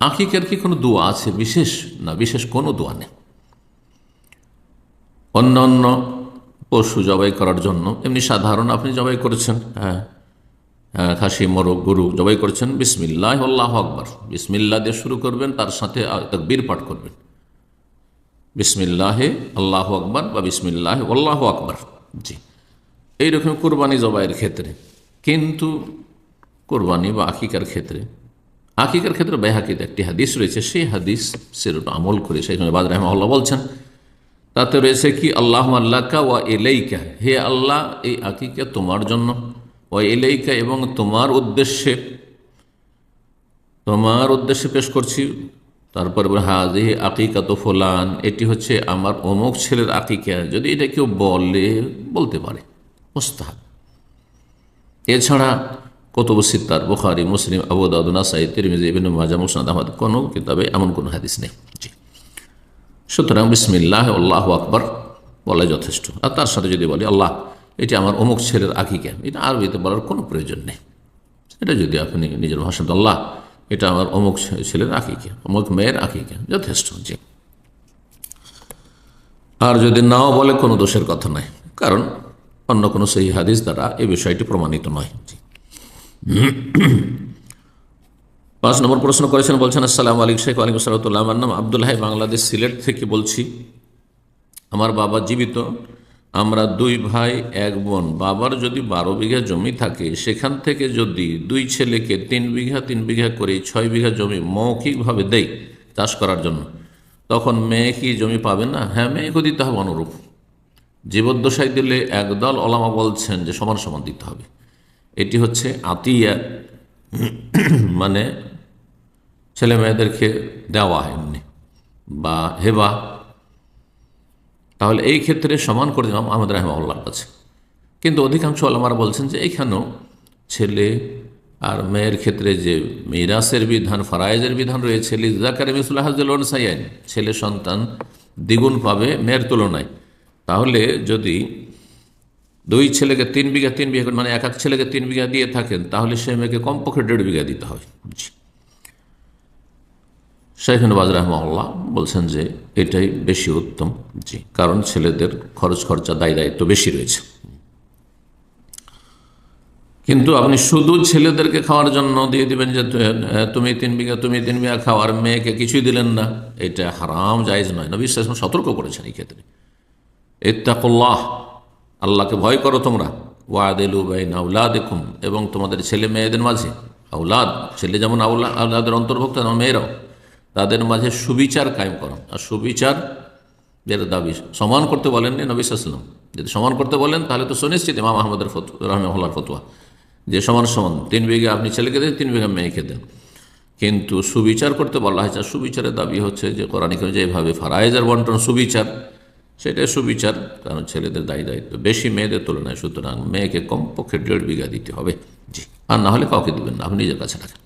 আকিকার কি কোনো দোয়া আছে? বিশেষ? না বিশেষ কোনো দোয়া নেই। অন্য অন্য পশু জবাই করার জন্য এমনি সাধারণ আপনি জবাই করেছেন হ্যাঁ। হ্যাঁ, খাসি মোরগ গরু জবাই করেছেন বিসমিল্লাহ আল্লাহ আকবর। বিসমিল্লাহ দিয়ে শুরু করবেন তার সাথে তকবীর পাঠ করবেন। বিসমিল্লাহে আল্লাহ আকবর বা বিসমিল্লাহ আল্লাহ আকবর। জি। এইরকম কোরবানি জবাইয়ের ক্ষেত্রে। কিন্তু কোরবানি বা আকিকার ক্ষেত্রে আকিকার ক্ষেত্রে বেহাকিতে একটি হাদিস রয়েছে, সেই হাদিস সের আমল করে। সেই সময় বাদ রহমাল্লাহ বলছেন, তাতে রয়েছে কি, আল্লাহ আল্লাহকা ওয়া এলাইকা হে আল্লাহ, এই আকিকা তোমার জন্য, ওয়া এলাইকা এবং তোমার উদ্দেশ্যে তোমার উদ্দেশ্যে পেশ করছি। তারপর হাজি আকিকা তো ফোলান, এটি হচ্ছে আমার অমুক ছেলের আকিকা যদি এটা কেউ বলে, বলতে পারে, মোস্তাহাব। এছাড়া কতব সিত্তার বুখারি, মুসলিম, আবু দাদুনা তিরমিজি, ইবিন মাজা মুসনাদ, আহমদ, কোনো কিতাবে এমন কোনো হাদিস নেই। জি। সুতরাং বিসমিল্লাহ, আল্লাহ আকবর বলা যথেষ্ট। আর তার সাথে যদি বলি, আল্লাহ, এটি আমার অমুক ছেলের আকিকা এটা আরবিতে বলার কোনো প্রয়োজন নেই। এটা যদি আপনি নিজের ভাষাতে আল্লাহ, এটা আমার অমুক ছেলের আকিকা অমুক মেয়ের আকিকা যথেষ্ট, জি। আর যদি নাও বলে, কোনো দোষের কথা নাই। কারণ অন্য কোনো সেই হাদিস দ্বারা এই বিষয়টি প্রমাণিত নয় পাঁচ নম্বর প্রশ্ন করেছেন, বলছেন, আসসালাম আলিক শেখ আলিম সালাতুল্লাহ আমার নাম আব্দুল হাই, বাংলাদেশ সিলেট থেকে বলছি। আমার বাবা জীবিত। আমরা দুই ভাই, এক বোন। বাবার যদি বারো বিঘা জমি থাকে, সেখান থেকে যদি দুই ছেলেকে তিন বিঘা তিন বিঘা করে ছয় বিঘা জমি মৌখিকভাবে দেয় চাষ করার জন্য, তখন মেয়ে কি জমি পাবে না? হ্যাঁ মেয়েকে দিতে হবে অনুরূপ। জীবদ্দশায় দিলে একদল অলামা বলছেন যে, সমান সমান দিতে হবে। এটি হচ্ছে আতিয়া মানে ছেলে মেয়েদেরকে দেওয়া এমনি বা হেবা। তাহলে এই ক্ষেত্রে সমান করে দিলাম আহমদ রাহমাউল্লাহর কাছে। কিন্তু অধিকাংশ আলমারা বলছেন যে এইখানেও ছেলে আর মেয়ের ক্ষেত্রে যে মিরাসের বিধান, ফারায়েজের বিধান রয়েছে ছেলে সন্তান দ্বিগুণ পাবে মেয়ের তুলনায়। তাহলে যদি দুই ছেলেকে তিন বিঘা তিন বিঘা মানে এক এক ছেলেকে তিন বিঘা দিয়ে থাকেন, তাহলে সে মেয়েকে কমপক্ষে দেড় বিঘা দিতে হবে শেখ নবাজ রহমাল্লাহ বলছেন যে এটাই বেশি উত্তম। জি। কারণ ছেলেদের খরচ খরচা দায় দায়িত্ব বেশি রয়েছে। কিন্তু আপনি শুধু ছেলেদেরকে খাওয়ার জন্য দিয়ে দিবেন যে তুমি তিন বিঘা, তুমি তিন বিঘা খাওয়ার মেয়েকে কিছুই দিলেন না। এটা হারাম, জায়জ নয়। নবী ইসলাম সতর্ক করেছেন এই ক্ষেত্রে। ইত্তাকুল্লাহ। আল্লাহকে ভয় করো তোমরা। ওয়াদেলু বাইন আউলা দেখুন এবং তোমাদের ছেলে মেয়েদের মাঝে আউলাদ ছেলে যেমন আউলা আউলাদের অন্তর্ভুক্ত, তেমন মেয়েরাও, তাদের মাঝে সুবিচার কায়েম করো। আর সুবিচার যেটা দাবি সমান করতে বলেননি নবী সাল্লাম যদি সমান করতে বলেন, তাহলে তো সুনিশ্চিত ইমাম আহমদের ফতু রহমার ফতুয়া যে সমান সমান। তিন বিঘা আপনি ছেলেকে দেন, তিন বিঘা মেয়েকে দেন। কিন্তু সুবিচার করতে বলা হয়েছে সুবিচারের দাবি হচ্ছে যে কোরআনিক যেভাবে ফারাইজার বন্টন, সুবিচার সেটাই সুবিচার, কারণ ছেলেদের দায়ী দায়িত্ব। বেশি মেয়েদের তুলনায় সুতরাং মেয়েকে কমপক্ষে দেড় বিঘা দিতে হবে। জি, আর না হলে কাউকে দিবেন না, আপনি নিজের কাছে রাখেন।